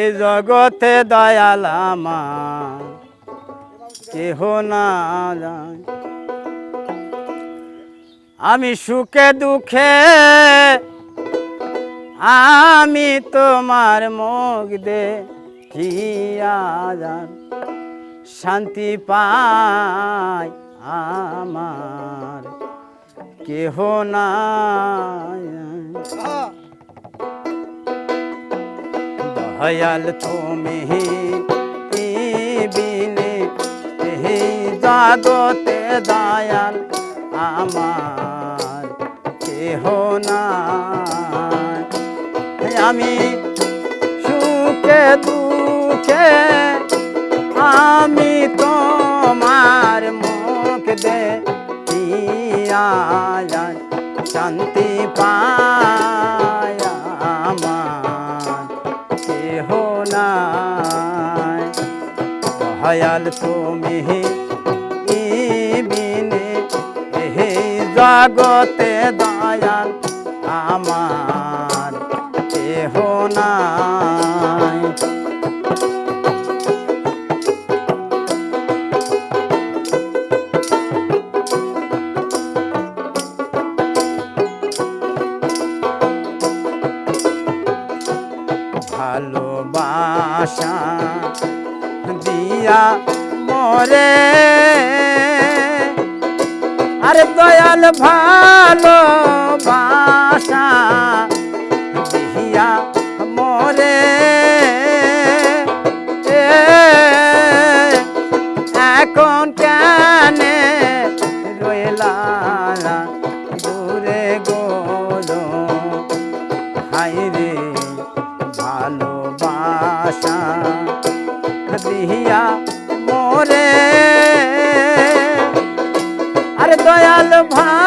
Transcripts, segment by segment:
এই জগতে দয়াল আমার, কেহ না যায় আমি সুখে দুঃখে, আমি তোমার মুখ দে যান। শান্তি পাই আমার, কেহ নাই দয়াল তুমি বিনে জগতে দয়াল আমার কেহ নাই আমি সুখে দুঃখে দয়াল তুমি বিনে হে জগতে দয়াল আমার কেহ নাই। ভালোবাসা দিয়া মরে। আরে দয়াল ভালোবাসা দিয়া মরে। এ, এখন কেন দিয়া মোরে। আরে দয়াল ভালোবাসা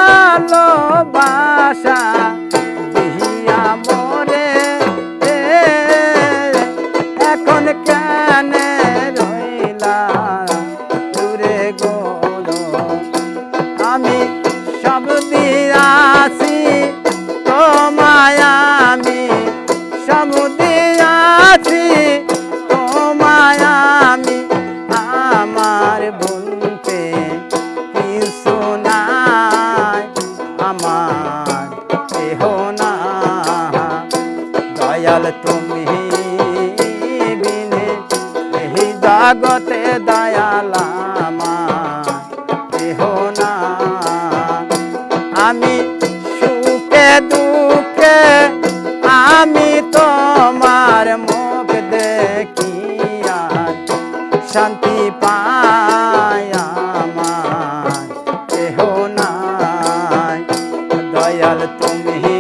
আমার কেহ না। দয়াল তুমি বিনে এই জগতে দয়াল দয়াল তুমি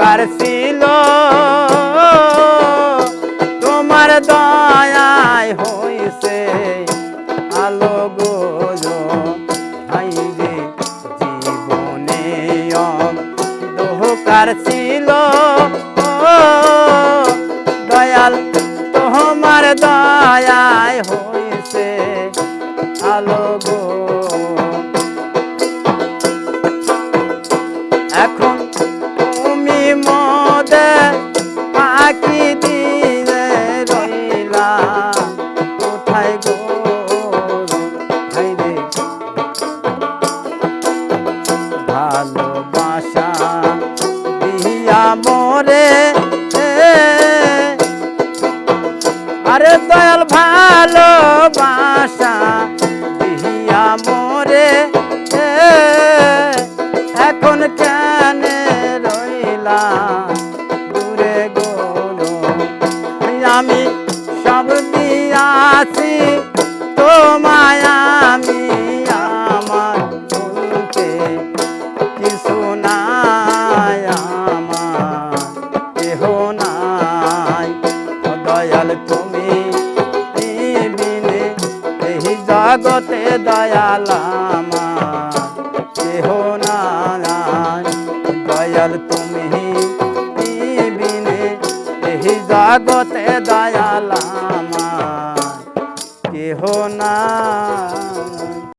অন্ধকার ছিল। তোমার দয়ায় হইছে আলো গোজো হাইরে জীবনে অন্ধকার ছিল। দয়াল তোমার দয়ায় হইছে আলো আরে দয়াল ভালোবাসা দিয়া জগতে দয়ালামা কেহ নাই দয়াল তুমি বিনে এই জগতে দয়ালামা কেহ না